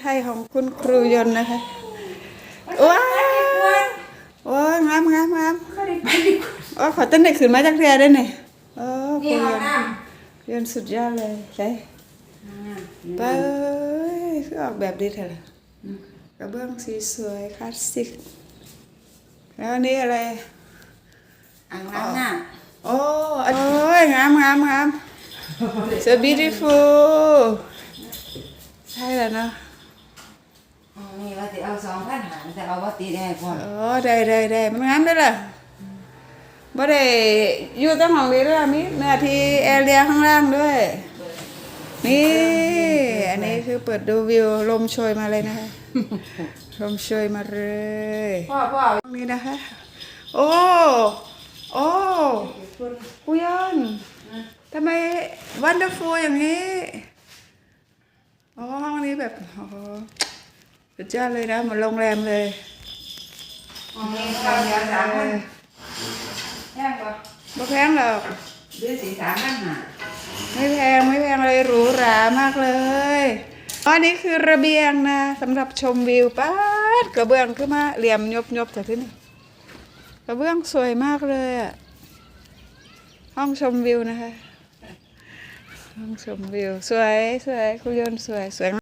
ไทยของคุณครูยนต์นะคะว้าวโอ้ยงามงามงามก็ได้ไปดีกว่าโอ้ยขอต้นได้ขึ้นมาจากเรือได้หน่อยโอ้ครูนี่ยห้องนต์น้ยนต์สุดยอดเลยใช่ำไปคือออกแบบดีเถอะล่ะกระเบื้องสีสวยคลาสสิก แล้วอันนี่อะไรอ่างล้างหน้าโอ้อันโอ้ยงามงามงาม so beautiful ใช่แล้วเนาะ อ๋อนี่ว่าจะ เอาสองพันหารแต่เอาว่าตีได้พอโอ้ได้ได้ได้มันงามได้อล่ะบ่ได้อยู่ตั้งห้องนี้ด้วยมีเนื้อที่แอเรียข้างล่างด้วย นี่ อันนี้คือเปิดดูวิวลมโชยมาเลยนะคะ ลมโชยมาเลย พ่อพ่อตรงนี้นะคะ โอ้ โอ้คุยอนทำไมวันเดอร์ฟูลอย่างนี้ อ๋อ ห้องนี้แบบ โอ้โห สุดยอดเลยนะเหมือนโรงแรมเลยห้องนี้เราเดียวสามพันแพงปะบ่แพงหรอกเดือนสี่สามพันหาไม่แพงไม่แพงเลยหรูหรามากเลยอันนี้คือระเบียงนะสำหรับชมวิวป้าดกระเบื้องขึ้นมาเหลี่ยมยบยบแต่ที่นี่กระเบื้องสวยมากเลยอะห้องชมวิวนะคะห้องชมวิวสวยสวยคุณยนต์สวยสวย